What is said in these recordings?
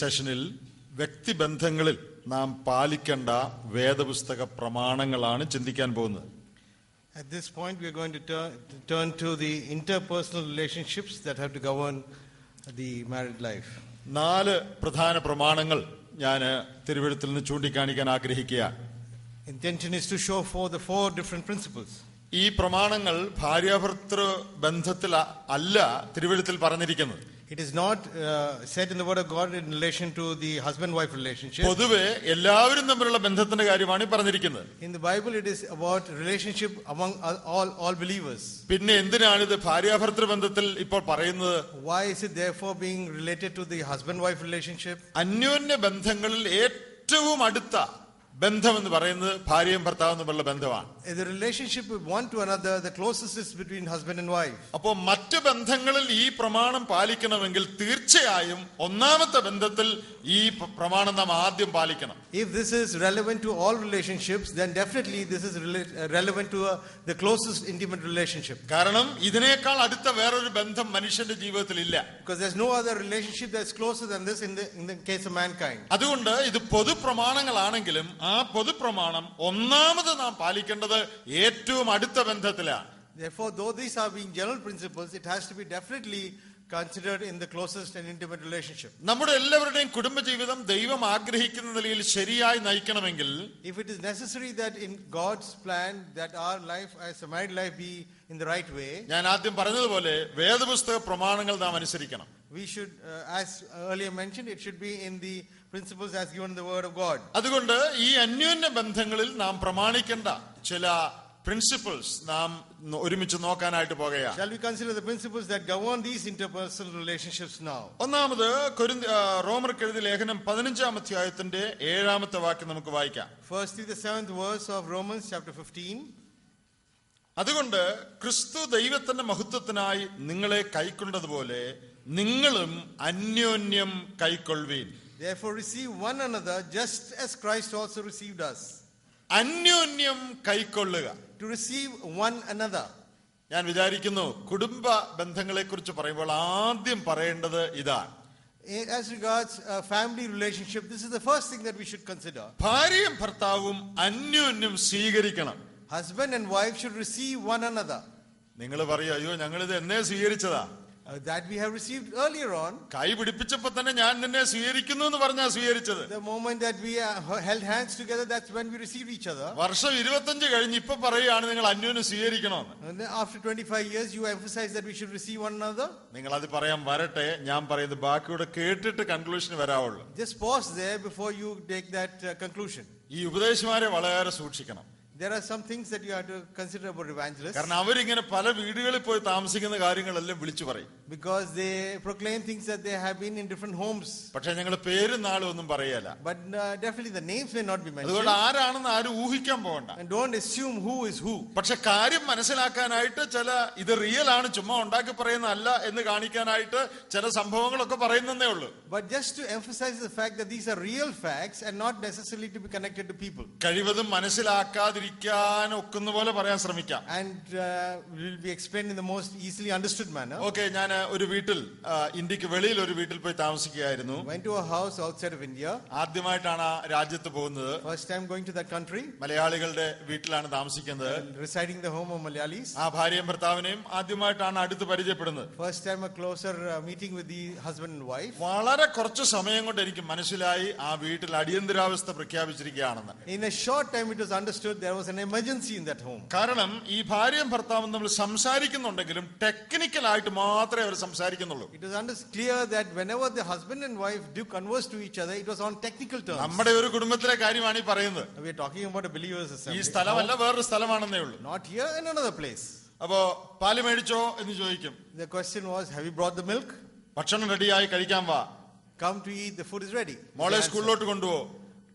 സെഷനിൽ വ്യക്തിബന്ധങ്ങളിൽ നാം പാലിക്കേണ്ട വേദപുസ്തക പ്രമാണങ്ങളാണ് ചിന്തിക്കാൻ പോകുന്നത് At this point, we are going to turn, to turn to the interpersonal relationships that have to govern the married life. നാല് പ്രധാന പ്രമാണങ്ങൾ ഞാൻ തിരുവഴുത്തിൽ നിന്ന് ചൂണ്ടിക്കാണിക്കാൻ ആഗ്രഹിക്കുക Intention is to show for the four different principles. ഈ പ്രമാണങ്ങൾ ഭാര്യാഭർത്തൃ ബന്ധത്തിൽ അല്ല തിരുവഴുത്തിൽ പറഞ്ഞിരിക്കുന്നത് It is not uh, said in the Word of God in relation to the husband-wife relationship. പൊതുവെ എല്ലാവരും തമ്മിലുള്ള ബന്ധത്തിന്റെ കാര്യമാണ് പറഞ്ഞിരിക്കുന്നത് In the Bible, it is about relationship among all, all, all believers. പിന്നെ എന്തിനാണ് ഇത് ഭാര്യാഭർത്തൃ ബന്ധത്തിൽ ഇപ്പോൾ പറയുന്നത് Why is it therefore being related to the husband-wife relationship? അന്യോന്യ ബന്ധങ്ങളിൽ ഏറ്റവും അടുത്ത ബന്ധം എന്ന് പറയുന്നത് ഭാര്യയും ഭർത്താവും തമ്മിലുള്ള ബന്ധമാണ് The relationship with one to another, the closest is between husband and wife. അപ്പോൾ മറ്റു ബന്ധങ്ങളിൽ ഈ പ്രമാണം പാലിക്കണമെങ്കിൽ തീർച്ചയായും ഒന്നാമത്തെ ബന്ധത്തിൽ ഈ പ്രമാണം നാം ആദ്യം പാലിക്കണം If this is relevant to all relationships, then definitely this is uh, relevant to uh, the closest intimate relationship. കാരണം ഇതിനേക്കാൾ അടുത്ത വേറൊരു ബന്ധം മനുഷ്യന്റെ ജീവിതത്തിൽ ഇല്ല Because there's no other relationship that's closer than this in the, in the case of mankind. അതുകൊണ്ട് ഇത് പൊതു പൊതുപ്രമാണങ്ങളാണെങ്കിലും ആ പൊതുപ്രമാണം ഒന്നാമത് നാം പാലിക്കേണ്ടത് ഏറ്റവും അടുത്ത ബന്ധത്തിലാണ് Therefore, though these are being general principles, it has to be definitely considered in the closest and intimate relationship. നമ്മുടെ എല്ലാവരുടെയും കുടുംബജീവിതം ദൈവം ആഗ്രഹിക്കുന്ന നിലയിൽ ശരിയായി നയിക്കണമെങ്കിൽ If it is necessary that in God's plan that our life as a married life be in the right way, ഞാൻ ആദ്യം പറഞ്ഞതുപോലെ വേദപുസ്തക പ്രമാണങ്ങൾ നാം അനുസരിക്കണം we should, uh, as earlier mentioned, it should be in the principles as given in the Word of God. അതുകൊണ്ട് ഈ അന്യോന്യ ബന്ധങ്ങളിൽ നാം പ്രമാണിക്കേണ്ട ചില പ്രിൻസിപ്പിൾസ് നാം ഒരുമിച്ച് നോക്കാനായിട്ട് പോകുകയാണ് Shall we consider the principles that govern these interpersonal relationships now? ഒന്നാമത് റോമർക്ക് എഴുതിയ ലേഖനം പതിനഞ്ചാം അധ്യായത്തിന്റെ ഏഴാമത്തെ വാക്യം നമുക്ക് വായിക്കാം Firstly, the seventh verse of Romans chapter 15. അതുകൊണ്ട് ക്രിസ്തു ദൈവത്തിന്റെ മഹത്വത്തിനായി നിങ്ങളെ കൈക്കൊണ്ടതുപോലെ നിങ്ങളും അന്യോന്യം കൈക്കൊള്ളുവീൻ Therefore, receive one another just as Christ also received us. അന്യോന്യം കൈക്കൊള്ളുക To receive one another. ഞാൻ വിചാരിക്കുന്നു കുടുംബ ബന്ധങ്ങളെ കുറിച്ച് പറയുമ്പോൾ ആദ്യം പറയേണ്ടത് ഇതാണ് As regards uh, family relationship, this is the first thing that we should consider. ഭാര്യയും ഭർത്താവും അന്യോന്യം സ്വീകരിക്കണം Husband and wife should receive one another. നിങ്ങൾ പറയും അയ്യോ ഞങ്ങളിത് എന്നെ സ്വീകരിച്ചതാ Uh, that we have received earlier on. കൈ പിടിപ്പിച്ചപ്പോൾ തന്നെ ഞാൻ നിന്നെ സ്വീകരിക്കുന്നു എന്ന് പറഞ്ഞാ സ്വീകരിച്ചത് The moment that we uh, held hands together, that's when we received each other. വർഷം ഇരുപത്തഞ്ച് കഴിഞ്ഞ് ഇപ്പൊ പറയുകയാണ് നിങ്ങൾ അന്യോന്യം സ്വീകരിക്കണമെന്ന് And then after 25 years, you emphasize that we should receive one another. നിങ്ങൾ അത് പറയാൻ വരട്ടെ ഞാൻ പറയുന്നത് ബാക്കിയുടെ കേട്ടിട്ട് കൺക്ലൂഷൻ വരാവുള്ളൂ Just pause there before you take that uh, conclusion. ഈ ഉപദേശമാരെ വളരെ സൂക്ഷിക്കണം There are some things that you have to consider about evangelists കാരണം അവരിങ്ങനെ പല വീടുകളിൽ പോയി താമസിക്കുന്ന കാര്യങ്ങളെല്ലാം വിളിച്ചു പറയും because they proclaim things that they have been in different homes. pakshe ഞങ്ങൾ പേരും നാളും ഒന്നും പറയല But uh, definitely the names may not be mentioned. അതുകൊണ്ട് ആരാണെന്ന് ആരും ഊഹിക്കാൻ പോകണ്ട And don't assume who is who. പക്ഷെ കാര്യം മനസ്സിലാക്കാനായിട്ട് ചില ഇത് റിയൽ ആണ് ചുമ്മാ ഉണ്ടാക്കി പറയുന്നതല്ല എന്ന് കാണിക്കാനായിട്ട് ചില സംഭവങ്ങളൊക്കെ പറയുന്നതേ ഉള്ളൂ But just to emphasize the fact that these are real facts and not necessarily to be connected to people. കഴിവതും മനസ്സിലാക്കാതിരിക്കാൻ ഒക്കുന്ന പോലെ പറയാൻ ശ്രമിക്കാം And uh, will be explained in the most easily understood manner. Okay ഞാൻ ഒരു വീട്ടിൽ ഇന്ത്യയ്ക്ക് വെളിയിൽ ഒരു വീട്ടിൽ പോയി താമസിക്കുകയായിരുന്നു Went to a house outside of India. ആദ്യമായിട്ടാണ് ആ രാജ്യത്ത് പോകുന്നത് First time going to that country. മലയാളികളുടെ വീട്ടിലാണ് താമസിക്കുന്നത് Residing in the home of Malayalis. ആ ഭാര്യയും ഭർത്താവിനെയും ആദ്യമായിട്ടാണ് അടുത്ത് പരിചയപ്പെടുന്നത് First time a closer uh, meeting with the husband and wife. വളരെ കുറച്ച് സമയം കൊണ്ട് എനിക്ക് മനസ്സിലായി ആ വീട്ടിൽ അടിയന്തരാവസ്ഥ പ്രഖ്യാപിച്ചിരിക്കുകയാണെന്ന് In a short time, it was understood there was an emergency in that home. കാരണം ഈ ഭാര്യയും ഭർത്താവും തമ്മിൽ സംസാരിക്കുന്നുണ്ടെങ്കിലും ടെക്നിക്കലായിട്ട് മാത്രമേ അവർ സംസാരിക്കുന്നുള്ളൂ It was under- clear that whenever the husband and wife do converse to each other, it was on technical terms. നമ്മുടെ ഒരു കുടുംബത്തിലെ കാര്യമാണ് ഈ പറയുന്നത് We are talking about a believer's ഈ assembly. സ്ഥലമല്ല വേറൊരു സ്ഥലമാണെന്നേ ഉള്ളൂ Not here, in another place. അപ്പോ പാല് മേടിച്ചോ എന്ന് ചോദിക്കും The question was, have you brought the milk? ഭക്ഷണം റെഡിയായി കഴിക്കാൻ വാ Come to eat, the food is ready. മോളെ The answer. സ്കൂളിലോട്ട് കൊണ്ടുപോ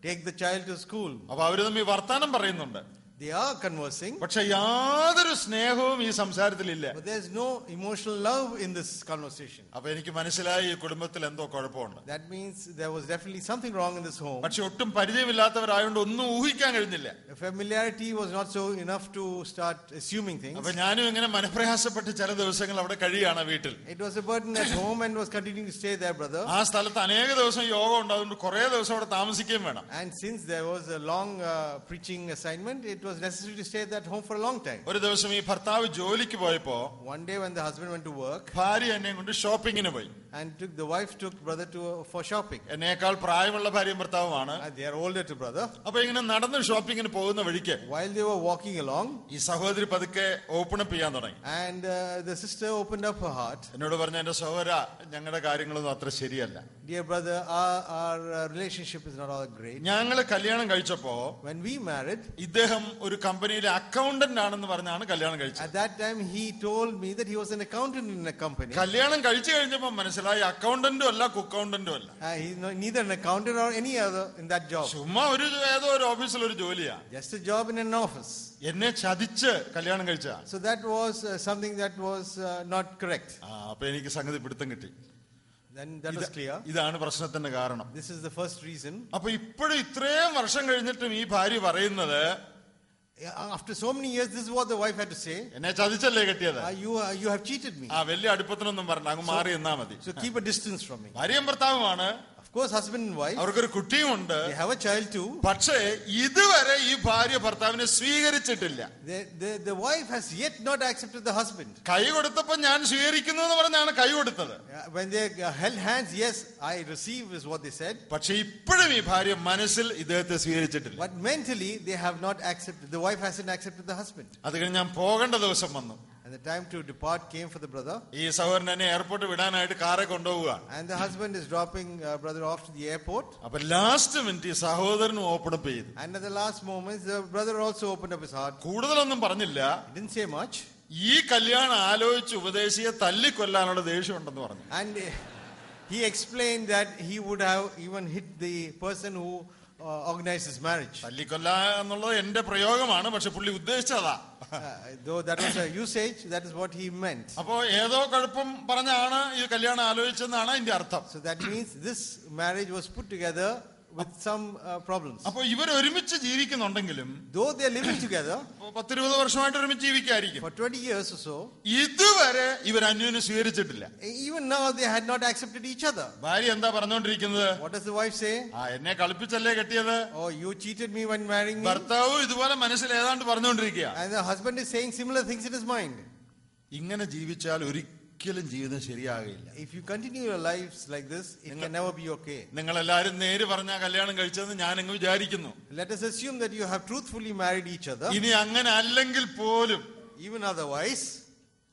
Take the child to school അപ്പൊ അവർ തമ്മിൽ വർത്താനം പറയുന്നുണ്ട്. They are conversing, പക്ഷെ യാതൊരു സ്നേഹവും ഈ സംസാരത്തിലില്ല but there is no emotional love in this conversation. അപ്പൊ എനിക്ക് മനസ്സിലായി ഈ കുടുംബത്തിൽ എന്തോ കുഴപ്പമുണ്ട് That means there was definitely something wrong in this home. പക്ഷെ ഒട്ടും പരിചയമില്ലാത്തവരായോണ്ട് ഒന്നും ഊഹിക്കാൻ കഴിഞ്ഞില്ല Familiarity was not so enough to start assuming things. അപ്പൊ ഞാനും ഇങ്ങനെ മനപ്രയാസപ്പെട്ട് ചില ദിവസങ്ങൾ അവിടെ കഴിയാണ് വീട്ടിൽ It was a burden at home and was continuing to stay there, brother. ആ സ്ഥലത്ത് അനേക ദിവസം യോഗം ഉണ്ട് അതുകൊണ്ട് കുറെ ദിവസം അവിടെ താമസിക്കുകയും വേണം And since there was a long uh, preaching assignment, it was necessary to stay at that home for a long time. ഒരു ദിവസം ഈ ഭർത്താവ് ജോലിക്ക് പോയപ്പോ One day when the husband went to work ഭാര്യ എന്നെ കൊണ്ട് ഷോപ്പിങ്ങിന് പോയി and took the wife took brother to for shopping. എന്നേക്കാൾ പ്രായമുള്ള ഭാര്യയും ഭർത്താവുമാണ് And they are older to brother. അപ്പൊ ഇങ്ങനെ നടന്ന് ഷോപ്പിങ്ങിന് പോകുന്ന വഴിക്ക് While they were walking along, ഈ സഹോദരി പതുക്കെ ഓപ്പൺ അപ്പ് ചെയ്യാൻ തുടങ്ങി and uh, the sister opened up her heart. എന്നോട് പറഞ്ഞ എന്റെ സഹോദര ഞങ്ങളുടെ കാര്യങ്ങളൊന്നും അത്ര ശരിയല്ല Dear brother, our, our uh, relationship is not all great. ഞങ്ങൾ കല്യാണം കഴിച്ചപ്പോ When we married, ഇദ്ദേഹം ഒരു കമ്പനിയിലെ അക്കൗണ്ടന്റ് ആണെന്ന് പറഞ്ഞാണ് കല്യാണം കഴിച്ചത് at that time he told me that he was an accountant in a company. കല്യാണം കഴിച്ചു കഴിഞ്ഞപ്പോൾ മനസ്സിലായി അക്കൗണ്ടന്റും അല്ല കുക്കൗണ്ടന്റും അല്ല Uh, he's no, neither an accountant or any other in that job. ചുമ്മാ ഒരു ഏതോ ഒരു ഓഫീസിൽ ഒരു ജോലിയാ Just a job in an office. എന്നെ ചതിച്ച് കല്യാണം കഴിച്ച So that was uh, something that was uh, not correct. ആ അപ്പൊ എനിക്ക് സംഗതി പിടുത്തം കിട്ടി Then that was clear. ഇതാണ് പ്രശ്നത്തിന്റെ കാരണം This is the first reason. അപ്പൊ ഇപ്പോഴും ഇത്രയും വർഷം കഴിഞ്ഞിട്ടും ഈ ഭാര്യ പറയുന്നത് Yeah, After so many years, this is what the wife had to say. എന്നെ ചതിച്ചല്ലേ കെട്ടിയത് Uh, you, uh, you have cheated me. ആ വലിയ അടുപ്പത്തിനൊന്നും പറഞ്ഞ അങ്ങ് മാറി എന്നാ മതി So keep a distance from me. ഭാര്യയും ഭർത്താവുമാണ് Course, husband and wife, അവർക്കൊരു കുട്ടിയുമുണ്ട് they have a child too. പക്ഷേ ഇതുവരെ ഈ ഭാര്യ ഭർത്താവിനെ സ്വീകരിച്ചിട്ടില്ല The, the, the wife has yet not accepted the husband. കൈ കൊടുത്തപ്പോ ഞാൻ സ്വീകരിക്കുന്നു എന്ന് പറഞ്ഞാണ് കൈ കൊടുത്തത് Uh, When they uh, held hands, yes, I receive is what they said. പക്ഷെ ഇപ്പോഴും ഈ ഭാര്യ മനസ്സിൽ ഇദ്ദേഹത്തെ സ്വീകരിച്ചിട്ടില്ല But mentally, they have not accepted. The wife hasn't accepted the husband. അത് കഴിഞ്ഞ് ഞാൻ പോകേണ്ട ദിവസം വന്നു And the time to depart came for the brother. ഈ സഹോദരൻ എന്നെ എയർപോർട്ട് വിടാനായിട്ട് കാറെ കൊണ്ടുപോവുക And the husband is dropping uh, brother off to the airport. അപ്പൊ ലാസ്റ്റ് മിനിറ്റ് ഈ സഹോദരനും ഓപ്പൺ അപ്പ് ചെയ്തു And at the last moments, the brother also opened up his heart. കൂടുതലൊന്നും പറഞ്ഞില്ല He didn't say much. ഈ കല്യാണം ആലോചിച്ച് ഉപദേശിയെ തല്ലിക്കൊല്ലാനുള്ള ദേഷ്യമുണ്ടെന്ന് പറഞ്ഞു And uh, he explained that he would have even hit the person who uh, organized his marriage. തല്ലിക്കൊല്ല എന്നുള്ളത് എന്റെ പ്രയോഗമാണ് പക്ഷെ പുള്ളി ഉദ്ദേശിച്ചതാ Uh, though that was a usage, that is what he meant. അപ്പോ ഏതോ കുഴപ്പം പറഞ്ഞാണ് ഈ കല്യാണം ആലോചിച്ചെന്നാണ് അതിന്റെ അർത്ഥം So that means this marriage was put together with some uh, problems. അപ്പൊ ഇവർ ഒരുമിച്ച് ജീവിക്കുന്നുണ്ടെങ്കിലും Though they are living together ഇപ്പൊ പത്തിരുപത് വർഷമായിട്ട് ഒരുമിച്ച് ജീവിക്കായിരിക്കും for 20 years or so, ഇതുവരെ ഇവർ അന്യോന്യം സ്വീകരിച്ചിട്ടില്ല even now they had not accepted each other. ഭാര്യ എന്താ പറഞ്ഞുകൊണ്ടിരിക്കുന്നത് What does the wife say? ആ എന്നെ കളിപ്പിച്ചല്ലേ കെട്ടിയത് Oh, you cheated me when marrying me. ഭർത്താവും ഇതുപോലെ മനസ്സിൽ ഏതാണ്ട് പറഞ്ഞുകൊണ്ടിരിക്കുക And the husband is saying similar things in his mind. ഇങ്ങനെ ജീവിച്ചാൽ ഒരിക്കലും ജീവിതം ശരിയാകില്ല If you continue your lives like this, it can never be okay. നിങ്ങൾ ellarum നേര് പറഞ്ഞ കല്യാണം കഴിച്ചതെന്ന് ഞാൻ അങ്ങ് വിചാരിക്കുന്നു Let us assume that you have truthfully married each other. ഇനി അങ്ങനെ അല്ലെങ്കിൽ പോലും Even otherwise,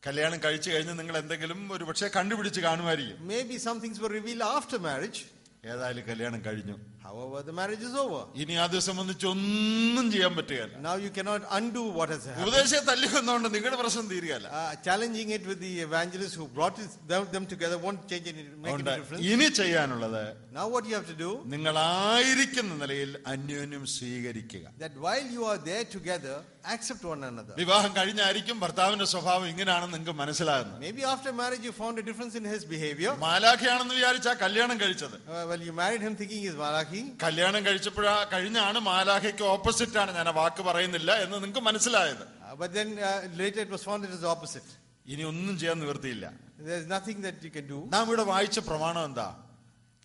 കല്യാണം കഴിച്ചു കഴിഞ്ഞ് നിങ്ങൾ എന്തെങ്കിലും ഒരു പക്ഷേ കണ്ടുപിടിച്ച് കാണുമായിരിക്കും maybe some things were revealed after marriage. ഏതായാലും കല്യാണം കഴിഞ്ഞു However, the marriage is over. ഇനി അത് സംബന്ധിച്ച് ഒന്നും ചെയ്യാൻ പറ്റുകയല്ല Now you cannot undo what has happened. ഉപദേശത്തെ തല്ലിക്കൊന്നുകൊണ്ട് നിങ്ങളുടെ പ്രശ്നം തീരുകയല്ല Uh, challenging it with the evangelist who brought it, them, them together won't change any, make അതുകൊണ്ട് any difference. ഇനി ചെയ്യാനുള്ളത് Now what you have to do, നിങ്ങളായിരിക്കുന്ന നിലയിൽ അന്യോന്യം സ്വീകരിക്കുക that while you are there together, accept one another. വിവാഹം കഴിഞ്ഞായിരിക്കും ഭർത്താവിന്റെ സ്വഭാവം ഇങ്ങനെയാണെന്ന് നിങ്ങൾക്ക് മനസ്സിലാകുന്നത് Maybe after marriage you found a difference in his behavior. മാലാഖയാണെന്ന് വിചാരിച്ചാ കല്യാണം കഴിച്ചത് Uh, well, you married him thinking he's Malachi. കല്യാണം കഴിച്ചപ്പോഴാ കഴിഞ്ഞാണ് മാലാഹിക്ക് ഓപ്പോസിറ്റ് ആണ് ഞാൻ ആ വാക്ക് പറയുന്നില്ല എന്ന് നിങ്ങൾക്ക് മനസ്സിലായത് Uh, but then uh, later it was found it was the opposite. ഇനി ഒന്നും ചെയ്യാൻ നിവൃത്തിയില്ല There's nothing that you can do. നാം ഇവിടെ വായിച്ച പ്രമാണം എന്താ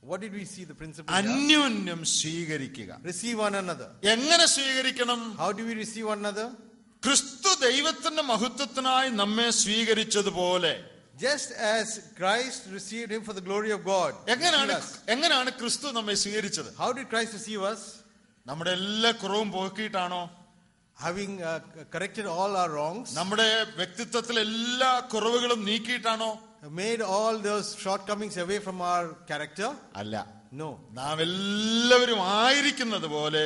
What did we see the principle? അന്യോന്യം സ്വീകരിക്കുക Receive one another. എങ്ങനെ സ്വീകരിക്കണം How do we receive one another? ക്രിസ്തു ദൈവത്തിന്റെ മഹത്വത്തിനായി നമ്മെ സ്വീകരിച്ചതുപോലെ Just as Christ received him for the glory of God. എങ്ങനെയാണ് us. എങ്ങനെയാണ് ക്രിസ്തു നമ്മെ സ്വീകരിച്ചത് How did Christ receive us? നമ്മുടെ എല്ലാ കുറവും പോക്കിയിട്ടാണോ Having uh, corrected all our wrongs, നമ്മുടെ വ്യക്തിത്വത്തിൽ എല്ലാ കുറവുകളും നീക്കിയിട്ടാണോ made all those shortcomings away from our character? അല്ല No. നാം എല്ലാവരും ആയിരിക്കുന്നത് പോലെ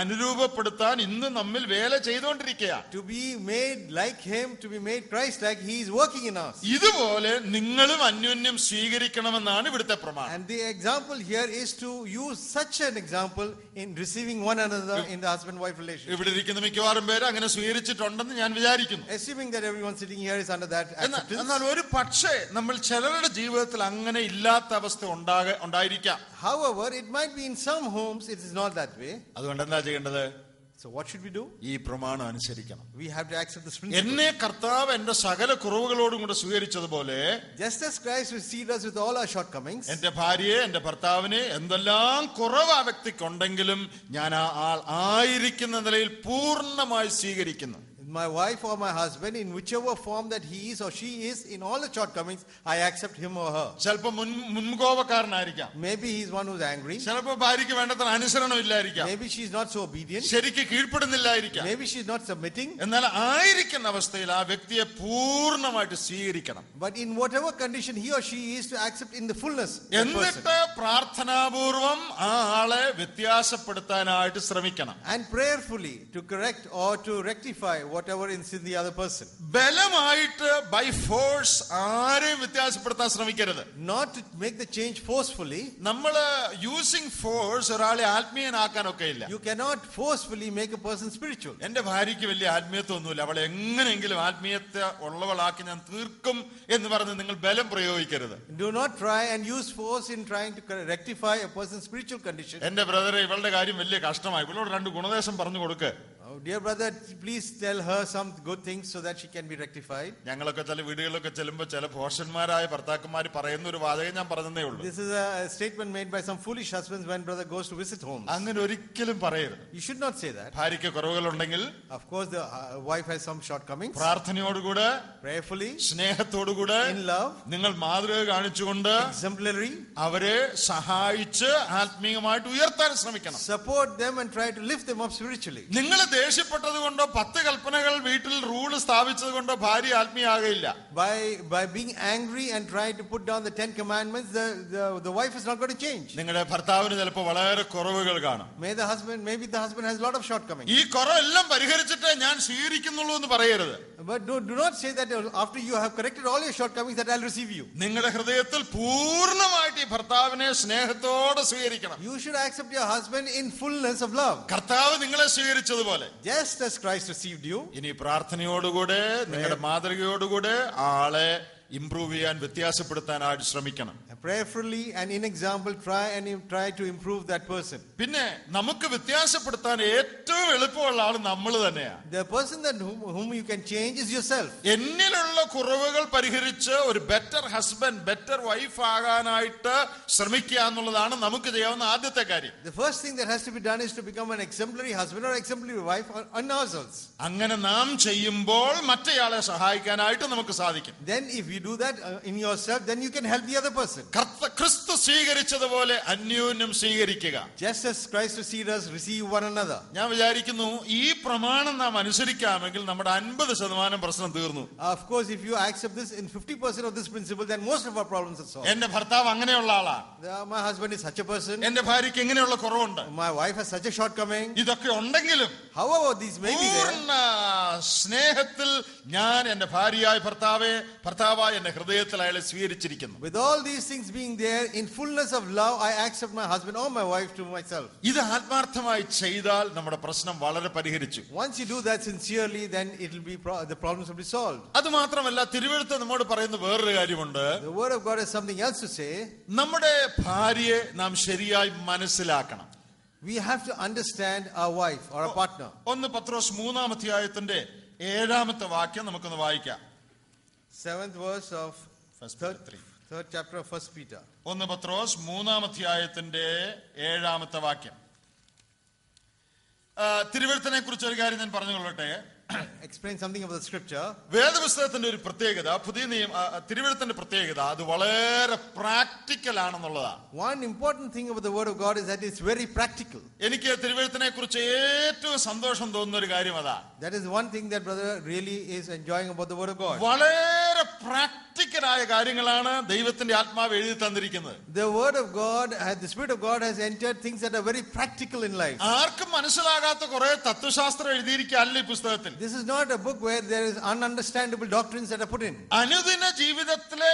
അനുരൂപപ്പെടുത്താൻ ഇന്ന് നമ്മിൽ വേല ചെയ്തുകൊണ്ടിരിക്കുക To be made like him, to be made Christ like, he is working in us. ഇതുപോലെ നിങ്ങളും അന്യോന്യം സ്വീകരിക്കണമെന്നാണ് ഇവിടുത്തെ പ്രമാണം And the example here is to use such an example in receiving one another in the husband wife relationship. ഇവിടെ ഇരിക്കുന്ന മിക്കവാറും പേര് അങ്ങനെ സ്വീകരിച്ചിട്ടുണ്ടെന്ന് ഞാൻ വിചാരിക്കുന്നു Assuming that everyone sitting here is under that എന്നാൽ acceptance. എന്നാൽ ഒരു പക്ഷേ നമ്മൾ ചിലരുടെ ജീവിതത്തിൽ അങ്ങനെ ഇല്ലാത്ത അവസ്ഥ ഉണ്ടാക ഉണ്ടായിരിക്കാം However, it might be in some homes it is not that way. അതുകൊണ്ട് എന്താ ചെയ്യേണ്ടത് So what should we do? ഈ പ്രമാണം അനുസരിക്കണം We have to accept this principle. എന്നെ കർത്താവ് എന്റെ സകല കുറവുകളോടും കൂടെ സ്വീകരിച്ചതുപോലെ Just as Christ received us with all our shortcomings, എന്റെ ഭാര്യയെ എന്റെ ഭർത്താവിനെ എന്തെല്ലാം കുറവ് ആ വ്യക്തിക്കുണ്ടെങ്കിലും ഞാൻ ആ ആൾ ആയിരിക്കുന്ന നിലയിൽ പൂർണമായി സ്വീകരിക്കുന്നു my wife or my husband, in whichever form that he is or she is, in all the shortcomings, I accept him or her. ചിലപ്പോ മുൻ മുൻകോപക്കാരനായിരിക്കാം Maybe he's one who's angry. ചിലപ്പോ ഭാര്യയ്ക്ക് വേണ്ടത്ര അനുസരണം ഇല്ലായിരിക്കാം Maybe she's not so obedient. ശരിക്ക് കീഴ്പ്പെടുന്നില്ലായിരിക്കാം Maybe she's not submitting. എന്നാൽ ആയിരിക്കുന്ന അവസ്ഥയിൽ ആ വ്യക്തിയെ പൂർണ്ണമായിട്ട് സ്വീകരിക്കണം But in whatever condition he or she is, to accept in the fullness that person. എന്നിട്ട് പ്രാർത്ഥനാപൂർവം ആ ആളെ വ്യത്യാസപ്പെടുത്താനായിട്ട് ശ്രമിക്കണം And prayerfully to correct or to rectify whatever is in the other person. ബലമായിട്ട് ബൈ ഫോഴ്സ് ആരെയും വ്യത്യാസപ്പെടുത്താൻ ശ്രമിക്കരുത് Not to make the change forcefully. നമ്മൾ using force ഒരാളെ ആത്മീയനാക്കാനൊക്കെ ഇല്ല You cannot forcefully make a person spiritual. എന്റെ ഭാര്യയ്ക്ക് വലിയ ആത്മീയത്വം ഒന്നുമില്ല അവളെ എങ്ങനെയെങ്കിലും ആത്മീയത്തെ ഉള്ളവളാക്കി ഞാൻ തീർക്കും എന്ന് പറഞ്ഞ് നിങ്ങൾ ബലം പ്രയോഗിക്കരുത് Do not try and use force in trying to rectify a person's spiritual condition. എന്റെ ബ്രദറെ ഇവളുടെ കാര്യം വലിയ കഷ്ടമായി ഇവളോട് രണ്ട് ഗുണദേശം പറഞ്ഞു കൊടുക്ക് Oh, dear brother, please tell her some good things so that she can be rectified. ഞങ്ങളൊക്കെ ചില വീടുകളിലൊക്കെ ചെല്ലുമ്പോൾ ചില ഭോഷന്മാരായ ഭർത്താക്കന്മാർ പറയുന്ന ഒരു വാചകം ഞാൻ പറഞ്ഞതേ ഉള്ളൂ This is a a statement made by some foolish husbands when brother goes to visit homes. അങ്ങനെ ഒരിക്കലും പറയരുത് You should not say that. ഭാര്യയ്ക്ക് കുറവുകളുണ്ടെങ്കിൽ Of course, the uh, wife has some shortcomings. പ്രാർത്ഥനയോടുകൂടെ Prayerfully, സ്നേഹത്തോടുകൂടെ in love, നിങ്ങൾ മാതൃക കാണിച്ചുകൊണ്ട് exemplary, അവരെ സഹായിച്ച് ആത്മീയമായിട്ട് ഉയർത്താൻ ശ്രമിക്കണം support them and try to lift them up spiritually. നിങ്ങൾ ദേഷ്യപ്പെട്ടത് കൊണ്ടോ പത്ത് കൽപ്പനകൾ വീട്ടിൽ റൂൾ സ്ഥാപിച്ചത് കൊണ്ടോ ഭാര്യ ആത്മീയാകയില്ല By, by being angry and trying to put down the 10 Commandments, the, the, the wife is not going to change. നിങ്ങളുടെ ഭർത്താവിന് ചിലപ്പോൾ വളരെ കുറവുകൾ കാണും May the husband, maybe the husband has a lot of shortcomings. ഈ കുറവെല്ലാം പരിഹരിച്ചിട്ട് ഞാൻ സ്വീകരിക്കുന്നുള്ളൂ എന്ന് പറയരുത് But do, do not say that after you have corrected all your shortcomings that I'll receive you. നിങ്ങളുടെ ഹൃദയത്തിൽ പൂർണമായിട്ട് ഈ ഭർത്താവിനെ സ്നേഹത്തോടെ സ്വീകരിക്കണം You should accept your husband in fullness of love. കർത്താവ് നിങ്ങളെ സ്വീകരിച്ചതുപോലെ Just as Christ received you, ഇനി പ്രാർത്ഥനയോടുകൂടെ നിങ്ങളുടെ മാതൃകയോടുകൂടെ ആളെ ഇംപ്രൂവ് ചെയ്യാൻ വ്യത്യാസപ്പെടുത്താനായിട്ട് ശ്രമിക്കണം. Prayerfully and in example, try and try to improve that person. പിന്നെ നമുക്ക് വ്യത്യാസപ്പെടുത്താൻ ഏറ്റവും എളുപ്പമുള്ള ആൾ നമ്മൾ തന്നെയാണ് The person that whom, whom you can change is yourself. എന്നിലുള്ള കുറവുകൾ പരിഹരിച്ച് ഒരു ബെറ്റർ ഹസ്ബൻഡ് ബെറ്റർ വൈഫ് ആകാനായിട്ട് ശ്രമിക്കുക എന്നുള്ളതാണ് നമുക്ക് ചെയ്യാവുന്ന ആദ്യത്തെ കാര്യം The first thing that has to be done is to become an exemplary husband or exemplary wife on, ourselves. അങ്ങനെ നാം ചെയ്യുമ്പോൾ മറ്റേയാളെ സഹായിക്കാനായിട്ട് നമുക്ക് സാധിക്കും Then, if you do that uh, in yourself, then you can help the other person. ക്രിസ്തു സ്വീകരിച്ചതുപോലെ അന്യോന്യം സ്വീകരിക്കുക Just as Christ received us, receive one another. ഞാൻ വിചാരിക്കുന്നു ഈ പ്രമാണം നാം അനുസരിക്കാമെങ്കിൽ നമ്മുടെ അൻപത് ശതമാനം പ്രശ്നം തീർന്നു Of course, if you accept this in 50% of this principle, then most of our problems are solved. എന്റെ ഭർത്താവ് അങ്ങനെയുള്ള ആളാണ് my husband is such a person. എന്റെ ഭാര്യയ്ക്ക് എങ്ങനെയുള്ള കുറവുണ്ട് My wife has such a shortcoming. ഇതൊക്കെ ഉണ്ടെങ്കിലും However, these may be there. സ്നേഹത്തിൽ ഞാൻ എന്റെ ഭാര്യയായ ഭർത്താവെ ഭർത്താവായ എന്റെ ഹൃദയത്തിൽ അയാളെ സ്വീകരിച്ചിരിക്കുന്നു With all these things being there, in fullness of love, I accept my husband or my wife to myself. ഇത് ആത്മാർത്ഥമായി ചെയ്താൽ നമ്മുടെ പ്രശ്നം വളരെ പരിഹരിച്ചു Once you do that sincerely, then it will be pro- the problems will be solved. അത് മാത്രമല്ല തിരുവെഴുത്ത് നമ്മോട് പറയുന്ന വേറൊരു കാര്യമുണ്ട് The word of God has something else to say. നമ്മുടെ ഭാര്യയെ നാം ശരിയായി മനസ്സിലാക്കണം We have to understand our wife or a partner. ഒന്ന് പത്രോസ് മൂന്നാം അധ്യായത്തിന്റെ ഏഴാമത്തെ വാക്യം നമുക്കൊന്ന് വായിക്കാം Seventh verse of First third, Peter three. Third chapter of First Peter. ഒന്ന് പത്രോസ് മൂന്നാം അധ്യായത്തിന്റെ ഏഴാമത്തെ വാക്യം തിരുവഴുത്തിനെ കുറിച്ച് ഒരു കാര്യം ഞാൻ പറഞ്ഞുകൊള്ളട്ടെ Explain something about the scripture. വേദപുസ്തകത്തിന്റെ ഒരു പ്രത്യേകത പുതിയ നിയമ തിരുവഴുത്തിന്റെ പ്രത്യേകത അത് വളരെ പ്രാക്ടിക്കൽ ആണെന്നുള്ളതാണ് One important thing about the word of God is that it's very practical. എനിക്ക് തിരുവഴുത്തിനെ കുറിച്ച് ഏറ്റവും സന്തോഷം തോന്നുന്ന ഒരു കാര്യം അതാ That is one thing that brother really is enjoying about the word of God. വളരെ പ്രാക്ടിക്കലായ കാര്യങ്ങളാണ് ദൈവത്തിന്റെ ആത്മാവ് എഴുതി തന്നിരിക്കുന്നത് The word of God, the spirit of God has entered things that are very practical in life. ആർക്കും മനസ്സിലാകാത്ത കുറെ തത്വശാസ്ത്രം എഴുതിയിരിക്കല്ല ഈ പുസ്തകത്തിൽ This is not a book where there is ununderstandable doctrines that are put in. അനുദിന ജീവിതത്തിലെ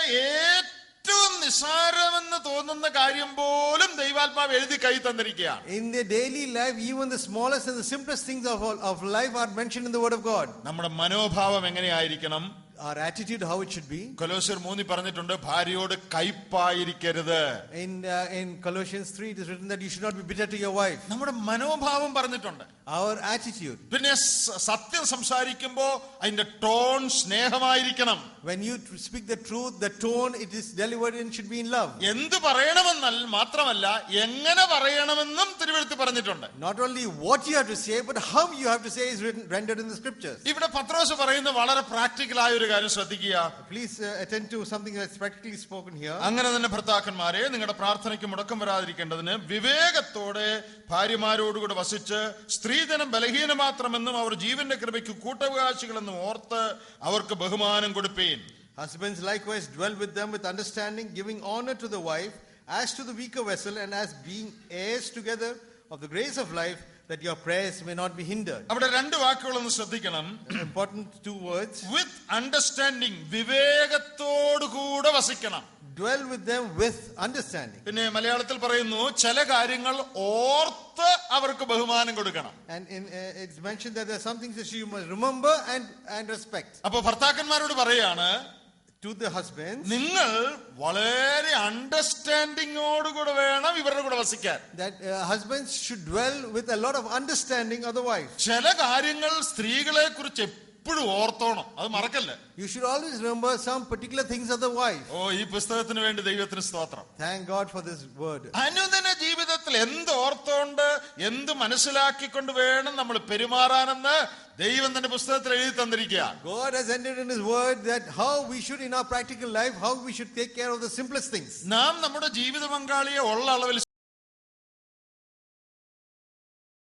ഏറ്റവും നിസാരമെന്ന് തോന്നുന്ന കാര്യം പോലും ദൈവാത്മാവ് എഴുതി കൈ തന്നിരിക്കുകയാണ് In their daily life, even the smallest and the simplest things of, of life are mentioned in the word of God. നമ്മുടെ മനോഭാവം എങ്ങനെയായിരിക്കണം Our attitude, how it should be. കൊലോസ്യർ മൂന്നി പറഞ്ഞിട്ടുണ്ട് ഭാര്യയോട് കയ്പായിരിക്കരുത് In, uh, in Colossians 3, it is written that you should not be bitter to your wife. നമ്മുടെ മനോഭാവം പറഞ്ഞിട്ടുണ്ട് Our attitude. പിന്നെ സ- സത്യം സംസാരിക്കുമ്പോ അതിന്റെ ടോൺ സ്നേഹമായിരിക്കണം When you tr- speak the truth, the tone it is delivered in should be in love. എന്ത് പറയണമെന്നല്ല മാത്രമല്ല എങ്ങനെ പറയണമെന്നും തിരുവഴുത്തി പറഞ്ഞിട്ടുണ്ട് Not only what you have to say, but how you have to say is written, rendered in the scriptures. ഇവിടെ പത്രോസ് പറയുന്ന വളരെ പ്രാക്ടിക്കലായ ഒരു കാര്യം ശ്രദ്ധിക്കുക Please uh, attend to something that's practically spoken here. അങ്ങനെ തന്നെ ഭർത്താക്കന്മാരെ നിങ്ങളുടെ പ്രാർത്ഥനയ്ക്ക് മുടക്കം വരാതിരിക്കേണ്ടതിന് വിവേകത്തോടെ ഭാര്യമാരോടുകൂടെ വസിച്ച് സ്ത്രീധനം ബലഹീന മാത്രമെന്നും അവർ ജീവന്റെ കൃപയ്ക്ക് കൂട്ടവകാശികളെന്നും ഓർത്ത് അവർക്ക് ബഹുമാനം കൊടുപ്പീൻ Husbands likewise dwell with them with understanding, giving honor to the wife as to the weaker vessel, and as being heirs together of the grace of life, that your prayers may not be hindered. അവിടെ രണ്ട് വാക്കുകളൊന്ന് ശ്രദ്ധിക്കണം Important two words. with understanding understanding വിവേകത്തോടുകൂടെ വസിക്കണം Dwell with them with understanding. പിന്നെ മലയാളത്തിൽ പറയുന്നു ചില കാര്യങ്ങൾ ഓർത്ത് അവർക്ക് ബഹുമാനം കൊടുക്കണം And in, uh, it's mentioned that there are some things that you must remember and, and respect. അപ്പോൾ ഭർത്താക്കന്മാരോട് പറയാണ് To the husbands, നിങ്ങൾ വളരെ അണ്ടർസ്റ്റാൻഡിങ്ങോടുകൂടെ വേണം ഇവരുടെ കൂടെ വസിക്കാൻ that uh, husbands should dwell with a lot of understanding of the wife. ചില കാര്യങ്ങൾ സ്ത്രീകളെ കുറിച്ച് ഇപ്പോഴും ഓർത്തോണം. അത് മറക്കല്ലേ? You should always remember some particular things of the wife ഓ ഈ പുസ്തകത്തിന് വേണ്ടി ദൈവത്തിന് സ്തോത്രം. Thank God for this word അനുദിനെ ജീവിതത്തിൽ എന്ത് ഓർത്തോണ്ട് എന്ത് മനസ്സിലാക്കിക്കൊണ്ട് വേണം നമ്മൾ പെരുമാറാനെന്ന് ദൈവം തന്റെ പുസ്തകത്തിൽ എഴുതി തന്നിരിക്കുക. God has ended in his word that how we should in our practical life how we should take care of the simplest things നാം നമ്മുടെ ജീവിത പങ്കാളിയെ ഉള്ള അളവിൽ